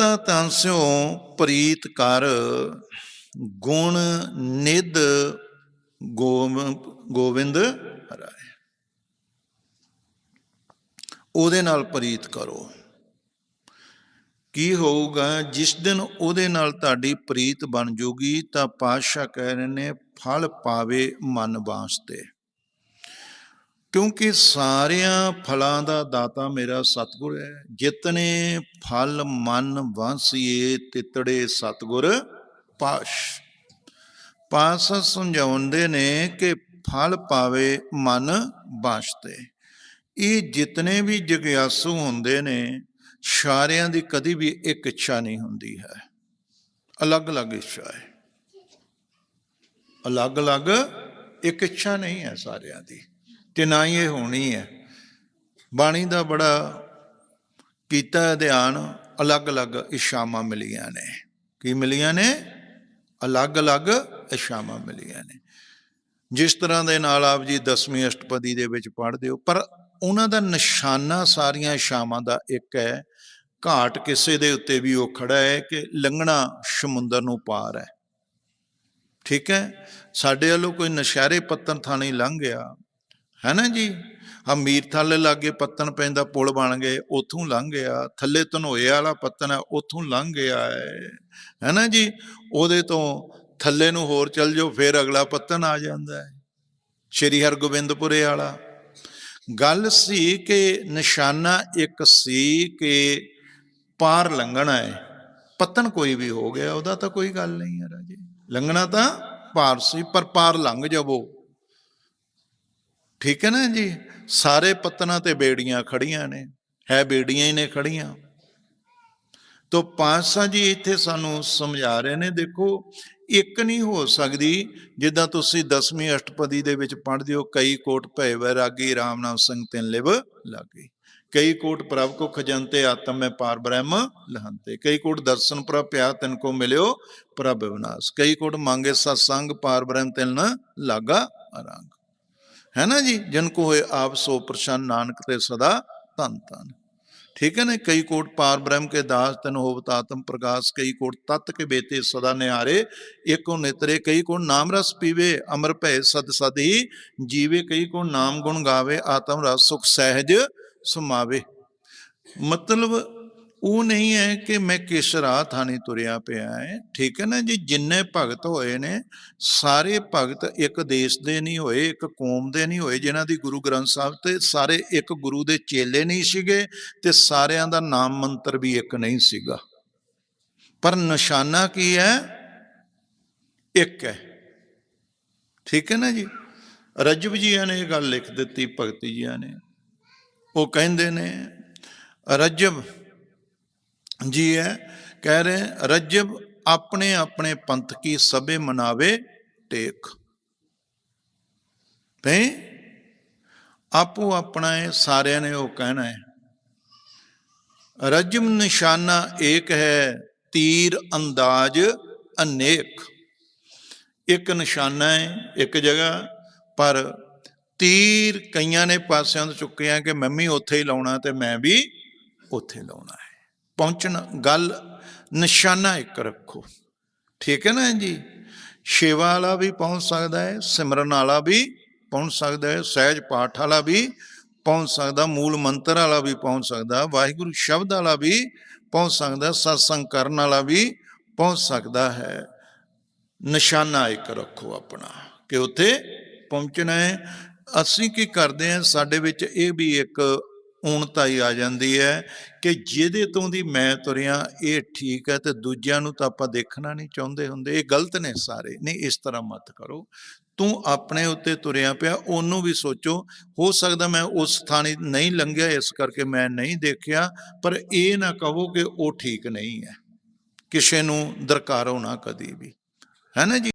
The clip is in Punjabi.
ਤਤਾ ਸਿਉ ਪ੍ਰੀਤ ਕਰ, ਗੁਣ ਨਿਧ ਗੋਮ- ਗੋਬਿੰਦ ਹਰਾਏ ਉਹਦੇ ਨਾਲ ਪ੍ਰੀਤ ਕਰੋ। ਕੀ ਹੋਊਗਾ, ਜਿਸ ਦਿਨ ਉਹਦੇ ਨਾਲ ਤੁਹਾਡੀ ਪ੍ਰੀਤ ਬਣ ਜੂਗੀ, ਤਾਂ ਪਾਤਸ਼ਾਹ ਕਹਿ ਰਹੇ ਨੇ, ਫਲ ਪਾਵੇ ਮਨ ਵਾਸਤੇ। ਕਿਉਂਕਿ ਸਾਰਿਆਂ ਫਲਾਂ ਦਾ ਦਾਤਾ ਮੇਰਾ ਸਤਿਗੁਰ ਹੈ। ਜਿਤਨੇ ਫਲ ਮਨ ਵਾਂਸੀਏ, ਤਿਤੜੇ ਸਤਿਗੁਰ ਪਾਸ਼। ਪਾਸ ਸਮਝਾਉਂਦੇ ਨੇ ਕਿ ਫਲ ਪਾਵੇ ਮਨ ਵਾਸਤੇ। ਇਹ ਜਿਤਨੇ ਵੀ ਜਗਿਆਸੂ ਹੁੰਦੇ ਨੇ, ਸਾਰਿਆਂ ਦੀ ਕਦੀ ਵੀ ਇੱਕ ਇੱਛਾ ਨਹੀਂ ਹੁੰਦੀ ਹੈ। ਅਲੱਗ-ਅਲੱਗ ਇੱਛਾ ਹੈ। ਅਲੱਗ-ਅਲੱਗ ਇੱਕ ਇੱਛਾ ਨਹੀਂ ਹੈ ਸਾਰਿਆਂ ਦੀ। ਤੇ ਨਾ ਹੀ ਇਹ ਹੋਣੀ ਹੈ। ਬਾਣੀ ਦਾ ਬੜਾ ਕੀਤਾ ਧਿਆਨ ਅਲੱਗ-ਅਲੱਗ ਇਸ਼ਾਵਾਂ ਮਿਲੀਆਂ ਨੇ। ਕੀ ਮਿਲੀਆਂ ਨੇ? ਅਲੱਗ-ਅਲੱਗ ਇਸ਼ਾਵਾਂ ਮਿਲੀਆਂ ਨੇ। ਜਿਸ ਤਰ੍ਹਾਂ ਦੇ ਨਾਲ ਆਪ ਜੀ 10ਵੀਂ ਅਸ਼ਟਪਦੀ ਦੇ ਵਿੱਚ ਪੜ੍ਹਦੇ ਹੋ, ਪਰ ਉਹਨਾਂ ਦਾ ਨਿਸ਼ਾਨਾ ਸਾਰੀਆਂ ਇਸ਼ਾਵਾਂ ਦਾ ਇੱਕ ਹੈ। ਘਾਟ ਕਿਸੇ ਦੇ ਉੱਤੇ ਵੀ ਉਹ ਖੜਾ ਹੈ ਕਿ ਲੰਘਣਾ ਸਮੁੰਦਰ ਨੂੰ ਪਾਰ ਹੈ। ਠੀਕ ਹੈ? ਸਾਡੇ ਵੱਲੋਂ ਕੋਈ ਨਸ਼ਹਿਰੇ ਪੱਤਨ ਥਾਣੀ ਲੰਘ ਗਿਆ ਹੈ ਨਾ ਜੀ? ਆ ਮੀਰ ਥੱਲੇ ਲਾਗੇ ਪੱਤਨ ਪੈਂਦਾ ਪੁਲ ਬਣ ਗਏ, ਉਥੋਂ ਲੰਘ ਗਿਆ। ਥੱਲੇ ਧਨੋਏ ਵਾਲਾ ਪੱਤਨ ਹੈ, ਉਥੋਂ ਲੰਘ ਗਿਆ ਹੈ। ਹੈ ਨਾ ਜੀ? ਉਹਦੇ ਤੋਂ ਥੱਲੇ ਨੂੰ ਹੋਰ ਚੱਲ ਜਾਓ, ਫਿਰ ਅਗਲਾ ਪੱਤਨ ਆ ਜਾਂਦਾ ਹੈ। ਸ਼੍ਰੀ ਹਰਗੋਬਿੰਦਪੁਰੇ ਵਾਲਾ। ਗੱਲ ਸੀ ਕਿ ਨਿਸ਼ਾਨਾ ਇੱਕ ਸੀ ਕਿ ਪਾਰ ਲੰਘਣਾ ਹੈ। ਪਤਨ ਕੋਈ ਵੀ ਹੋ ਗਿਆ, ਉਹਦਾ ਤਾਂ ਕੋਈ ਗੱਲ ਨਹੀਂ ਹੈ ਰਾਜੇ। ਲੰਘਣਾ ਤਾਂ ਪਾਰ ਸੀ, ਪਰ ਪਾਰ ਲੰਘ ਜਾਵੋ। ਠੀਕ ਹੈ ਨਾ ਜੀ? ਸਾਰੇ ਪਤਨਾਂ ਤੇ ਬੇੜੀਆਂ ਖੜੀਆਂ ਨੇ, ਹੈ ਬੇੜੀਆਂ ਹੀ ਨੇ ਖੜੀਆਂ। ਤੋ ਪਾਤਸ਼ਾਹ ਜੀ ਇੱਥੇ ਸਾਨੂੰ ਸਮਝਾ ਰਹੇ ਨੇ, ਦੇਖੋ, ਇੱਕ ਨਹੀਂ ਹੋ ਸਕਦੀ, ਜਿੱਦਾਂ ਤੁਸੀਂ 10ਵੀਂ ਅਸ਼ਟਪਦੀ ਦੇ ਵਿੱਚ ਪੜ੍ਹਦੇ ਹੋ, ਕਈ ਕੋਟ ਭੈ ਵੈਰਾਗੀ RAM ਨਾਮ ਸਿੰਘ ਤਿੰਨ ਲਿਵ ਲਾਗੀ। ਕਈ ਕੋਟ ਪ੍ਰਭ ਕੋ ਖਜੰਤੇ, ਆਤਮ ਮੈਂ ਪਾਰ ਬ੍ਰਹਮ ਲਹੰਤੇ। ਕਈ ਕੋਟ ਦਰਸ਼ਨ ਪ੍ਰਭ ਪਿਆ, ਤਿਨ ਕੋ ਮਿਲਿਓ ਪ੍ਰਭ ਵਿਨਾਸ਼। ਕਈ ਕੋਟ ਮੰਗੇ ਸਤਸੰਗ, ਪਾਰ ਬ੍ਰਹਮ ਤਿਨ ਲਾਗਾ ਅਰੰਗ। ਹੈ ਨਾ ਜੀ? ਜਨ ਕੋ ਹੋਏ ਆਪ ਸੋ ਪ੍ਰਸੰਨ ਨਾਨਕ ਤੇ ਸਦਾ ਧੰਨ ਧੰਨ। ਠੀਕ ਹੈ ਨਾ? ਕਈ ਕੋਟ ਪਾਰ ਬ੍ਰਹਮ ਕੇ ਦਾਸ ਤਨ ਹੋਵਤ ਆਤਮ ਪ੍ਰਕਾਸ਼ ਕਈ ਕੋਟ ਤਤ ਕੇ ਬੇਤੇ ਸਦਾ ਨਿਹਾਰੇ ਇੱਕੋ ਨਿਤਰੇ, ਕਈ ਕੋਟ ਨਾਮ ਰਸ ਪੀਵੇ, ਅਮਰ ਭੈ ਸਦ ਸਦ ਹੀ ਜੀਵੇ, ਕਈ ਕੋ ਨਾਮ ਗੁਣ ਗਾਵੇ, ਆਤਮ ਰਸ ਸੁਖ ਸਹਿਜ ਸਮਾਵੇ। ਮਤਲਬ ਉਹ ਨਹੀਂ ਹੈ ਕਿ ਮੈਂ ਕਿਸ ਰਾਹ ਥਾਣੀ ਤੁਰਿਆ ਪਿਆ ਹੈ। ਠੀਕ ਹੈ ਨਾ ਜੀ? ਜਿੰਨੇ ਭਗਤ ਹੋਏ ਨੇ, ਸਾਰੇ ਭਗਤ ਇੱਕ ਦੇਸ਼ ਦੇ ਨਹੀਂ ਹੋਏ, ਇੱਕ ਕੌਮ ਦੇ ਨਹੀਂ ਹੋਏ, ਜਿਨ੍ਹਾਂ ਦੀ ਗੁਰੂ ਗ੍ਰੰਥ ਸਾਹਿਬ ਤੇ ਸਾਰੇ ਇੱਕ ਗੁਰੂ ਦੇ ਚੇਲੇ ਨਹੀਂ ਸੀਗੇ ਤੇ ਸਾਰਿਆਂ ਦਾ ਨਾਮ ਮੰਤਰ ਵੀ ਇੱਕ ਨਹੀਂ ਸੀਗਾ। ਪਰ ਨਿਸ਼ਾਨਾ ਕੀ ਹੈ? ਇੱਕ ਹੈ। ਠੀਕ ਹੈ ਨਾ ਜੀ? ਰਜਬ ਜੀਆਂ ਨੇ ਇਹ ਗੱਲ ਲਿਖ ਦਿੱਤੀ, ਭਗਤੀ ਜੀਆਂ ਨੇ। ਉਹ ਕਹਿੰਦੇ ਨੇ, ਰਜਬ ਜੀ ਹੈ ਕਹਿ ਰਹੇ, ਰਜਬ ਆਪਣੇ ਆਪਣੇ ਪੰਥ ਕੀ ਸਭੇ ਮਨਾਵੇ, ਟੇਕ। ਤੇ ਆਪੋ ਆਪਣਾ ਹੈ ਸਾਰਿਆਂ ਨੇ ਉਹ ਕਹਿਣਾ ਹੈ। ਰਜਮ ਨਿਸ਼ਾਨਾ ਏਕ ਹੈ, ਤੀਰ ਅੰਦਾਜ਼ ਅਨੇਕ। ਇੱਕ ਨਿਸ਼ਾਨਾ ਹੈ, ਇੱਕ ਜਗ੍ਹਾ, ਪਰ ਤੀਰ ਕਈਆਂ ਨੇ ਪਾਸਿਆਂ ਤੋਂ ਚੁੱਕਿਆ ਕਿ ਮੈਂ ਵੀ ਉੱਥੇ ਹੀ ਲਾਉਣਾ ਤੇ ਮੈਂ ਵੀ ਉੱਥੇ ਲਾਉਣਾ ਹੈ। ਪਹੁੰਚਣ ਗੱਲ ਨਿਸ਼ਾਨਾ ਇੱਕ ਰੱਖੋ। ਠੀਕ ਹੈ ਨਾ ਜੀ? ਸੇਵਾ ਵਾਲਾ ਵੀ ਪਹੁੰਚ ਸਕਦਾ ਹੈ, ਸਿਮਰਨ ਵਾਲਾ ਵੀ ਪਹੁੰਚ ਸਕਦਾ ਹੈ, ਸਹਿਜ ਪਾਠ ਵਾਲਾ ਵੀ ਪਹੁੰਚ ਸਕਦਾ, ਮੂਲ ਮੰਤਰ ਵਾਲਾ ਵੀ ਪਹੁੰਚ ਸਕਦਾ, ਵਾਹਿਗੁਰੂ ਸ਼ਬਦ ਵਾਲਾ ਵੀ ਪਹੁੰਚ ਸਕਦਾ, ਸਤਸੰਗ ਕਰਨ ਵਾਲਾ ਵੀ ਪਹੁੰਚ ਸਕਦਾ ਹੈ। ਨਿਸ਼ਾਨਾ ਇੱਕ ਰੱਖੋ ਆਪਣਾ ਕਿ ਉੱਥੇ ਪਹੁੰਚਣਾ ਹੈ। ਅਸੀਂ ਕੀ ਕਰਦੇ ਹਾਂ, ਸਾਡੇ ਵਿੱਚ ਇਹ ਵੀ ਇੱਕ ਊਣਤਾ ਹੀ ਆ ਜਾਂਦੀ ਹੈ ਕਿ ਜਿਹਦੇ ਤੋਂ ਦੀ ਮੈਂ ਤੁਰਿਆ, ਇਹ ਠੀਕ ਹੈ ਤੇ ਦੂਜਿਆਂ ਨੂੰ ਤਾਂ ਆਪਾਂ ਦੇਖਣਾ ਨਹੀਂ ਚਾਹੁੰਦੇ ਹੁੰਦੇ। ਇਹ ਗਲਤ ਨੇ ਸਾਰੇ। ਨਹੀਂ, ਇਸ ਤਰ੍ਹਾਂ ਮਤ ਕਰੋ। ਤੂੰ ਆਪਣੇ ਉੱਤੇ ਤੁਰਿਆ ਪਿਆ, ਉਹਨੂੰ ਵੀ ਸੋਚੋ। ਹੋ ਸਕਦਾ ਮੈਂ ਉਸ ਥਾਣੀ ਨਹੀਂ ਲੰਘਿਆ, ਇਸ ਕਰਕੇ ਮੈਂ ਨਹੀਂ ਦੇਖਿਆ, ਪਰ ਇਹ ਨਾ ਕਹੋ ਕਿ ਉਹ ਠੀਕ ਨਹੀਂ ਹੈ। ਕਿਸੇ ਨੂੰ ਦਰਕਾਰੋ ਨਾ ਕਦੀ ਵੀ। ਹੈ ਨਾ ਜੀ?